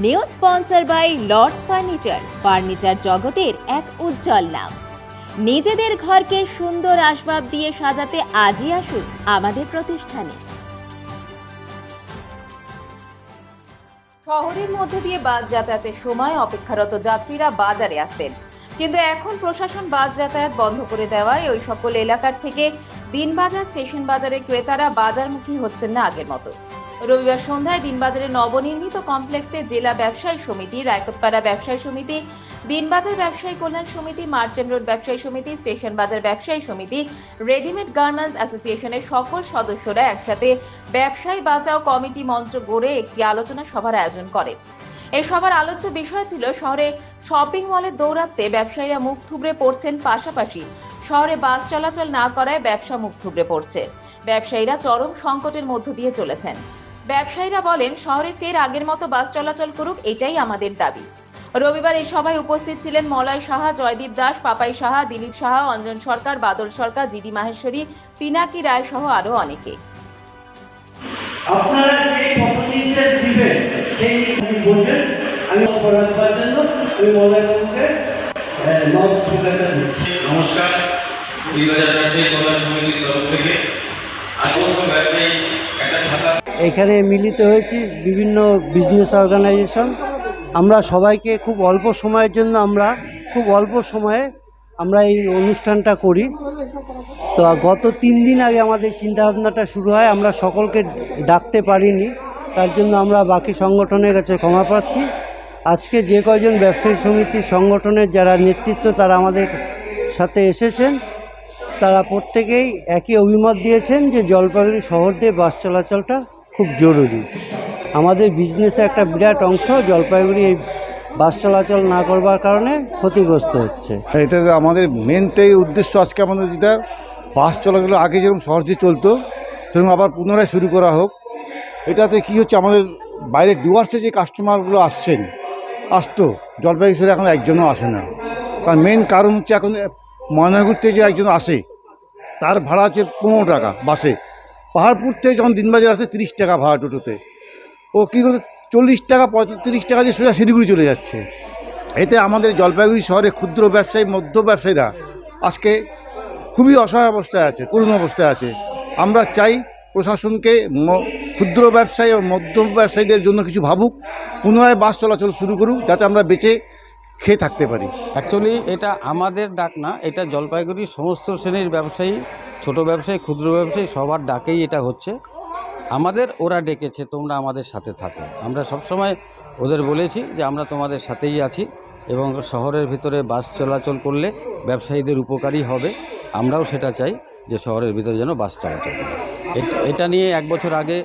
New sponsor by Lords furniture furniture জগতের এক উজ্জ্বল নাম। নিজেদের ঘরকে সুন্দর আসবাব দিয়ে সাজাতে আজই আসুন আমাদের প্রতিষ্ঠানে। শহরের মধ্যে দিয়ে বাস যাতায়াতের সময় অপেক্ষারত যাত্রীরা বাজারে আসতেন। কিন্তু এখন প্রশাসন বাস যাতায়াত বন্ধ করে দেওয়ায় ওই সকল এলাকার থেকে দিনবাজার, স্টেশন বাজারে ক্রেতারা বাজারমুখী হচ্ছেন না আগের মতো। রবিবার সন্ধ্যায় দিনবাজারের নবনির্মিত কমপ্লেক্সে জেলা ব্যবসায়ী সমিতি রায়কোটপাড়া ব্যবসায়ী সমিতি, দিনবাজার ব্যবসায়ী কল্যাণ সমিতি, মার্চেন্ট রোড ব্যবসায়ী সমিতি, স্টেশন বাজার ব্যবসায়ী সমিতি, রেডিমেড গার্মেন্টস অ্যাসোসিয়েশনের সকল সদস্যরা একসাথে ব্যবসায়ী বাঁচাও কমিটি মঞ্চ গড়ে একটি আলোচনা সভার আয়োজন করে। এই সভার আলোচ্য বিষয় ছিল শহরে শপিং মলে দৌড়াতে ব্যবসায়ীরা মুখ থুবড়ে পড়ছেন, পাশাপাশি শহরে বাস চলাচল না করায় ব্যবসা মুখ থুবড়ে পড়ছে। ব্যবসায়ীরা চরম সংকটের মধ্য দিয়ে চলেছেন। ব্যবসায়ীরা বলেন শহরে ফের আগের মতো বাস চলাচল করুক এটাই আমাদের দাবি। রবিবার এই সভায় উপস্থিত ছিলেন মলয় সাহা জয়দীপ দাস পাপাই সাহা দিলীপ সাহা অঞ্জন সরকার বাদল সরকার জিডি মাহেশ্বরী পিনাকি রায় সহ আরও অনেকে। আপনারা যে পথ নির্দেশ দিবেন সেই নির্দেশ বলবেন। আমি অপরাধ করার জন্য নমস্কার। বিবাজার কল্যাণ সমিতির তরফ থেকে আজকে ব্যবসায়ী একটা ছাতা এখানে মিলিত হয়েছি বিভিন্ন বিজনেস অর্গানাইজেশন আমরা সবাইকে খুব অল্প সময়ের জন্য আমরা খুব অল্প সময়ে আমরা এই অনুষ্ঠানটা করি। তো গত তিন দিন আগে আমাদের চিন্তাভাবনাটা শুরু হয়, আমরা সকলকে ডাকতে পারিনি। তার জন্য আমরা বাকি সংগঠনের কাছে ক্ষমা প্রার্থী। আজকে যে কয়জন ব্যবসায়ী সমিতির সংগঠনের যারা নেতৃত্ব, তারা আমাদের সাথে এসেছেন। তারা প্রত্যেকেই একই অভিমত দিয়েছেন যে জলপাইগুড়ি শহর দিয়ে বাস চলাচলটা খুব জরুরি। আমাদের বিজনেসে একটা বিরাট অংশ জলপাইগুড়ি এই বাস চলাচল না করবার কারণে ক্ষতিগ্রস্ত হচ্ছে। এটা আমাদের মেনটাই উদ্দেশ্য আজকে আমাদের যেটা, বাস চলাচল আগে যেরকম সহজে চলতো, সেরকম আবার পুনরায় শুরু করা হোক। এটাতে কি হচ্ছে, আমাদের বাইরে ডুয়ার্সে যে কাস্টমারগুলো আসছেন, আসতো, জলপাইগুড়ি এখন একজনও আসে না। তার মেন কারণ হচ্ছে এখন ময়নাগুড়ি থেকে যে একজন আসে, তার ভাড়া হচ্ছে পনেরো টাকা বাসে। পাহাড়পুর থেকে যখন দিনবাজার আসে তিরিশ টাকা ভাড়া টোটোতে, ও কী করছে, চল্লিশ টাকা, পঁয়ত্রিশ টাকা দিয়ে সোজা শিলিগুড়ি চলে যাচ্ছে। এতে আমাদের জলপাইগুড়ি শহরে ক্ষুদ্র ব্যবসায়ী, মধ্য ব্যবসায়ীরা আজকে খুবই অসহায় অবস্থায় আছে, করুণ অবস্থায় আছে। আমরা চাই প্রশাসনকে ক্ষুদ্র ব্যবসায়ী ও মধ্য ব্যবসায়ীদের জন্য কিছু ভাবুক, পুনরায় বাস চলাচল শুরু করুক, যাতে আমরা বেঁচে খেয়ে থাকতে পারি। অ্যাকচুয়ালি এটা আমাদের ডাক না, এটা জলপাইগুড়ির সমস্ত শ্রেণির ব্যবসায়ী, ছোট ব্যবসায়ী, ক্ষুদ্র ব্যবসায়ী, সবার ডাকেই এটা হচ্ছে। আমাদের ওরা ডেকেছে, তোমরা আমাদের সাথে থাকো। আমরা সবসময় ওদের বলেছি যে আমরা তোমাদের সাথেই আছি এবং শহরের ভিতরে বাস চলাচল করলে ব্যবসায়ীদের উপকারী হবে। আমরাও সেটা চাই যে শহরের ভিতরে যেন বাস চলাচল করে। এটা নিয়ে এক বছর আগে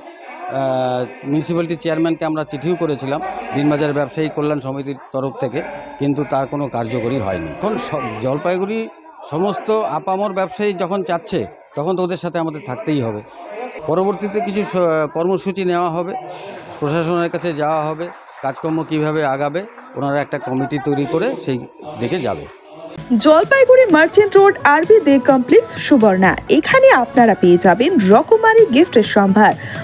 মিউনিসিপ্যালিটি চেয়ারম্যানকে আমরা চিঠিও করেছিলাম, দিনবাজার ব্যবসায়ী কল্যাণ সমিতির তরফ থেকে, কিন্তু তার কোনো কার্যকরী হয়নি। এখন জলপাইগুড়ি সমস্ত আপামর ব্যবসায়ী যখন চাচ্ছে, তখন তো ওদের সাথে আমাদের থাকতেই হবে। পরবর্তীতে কিছু কর্মসূচি নেওয়া হবে, প্রশাসনের কাছে যাওয়া হবে, কাজকর্ম কীভাবে আগাবে, ওনারা একটা কমিটি তৈরি করে সেই দিকে যাবে। জলপাইগুড়ি মার্চেন্ট রোড আরবি দে কমপ্লেক্স সুবর্ণা, এখানে আপনারা পেয়ে যাবেন রকমারি গিফটের সম্ভার।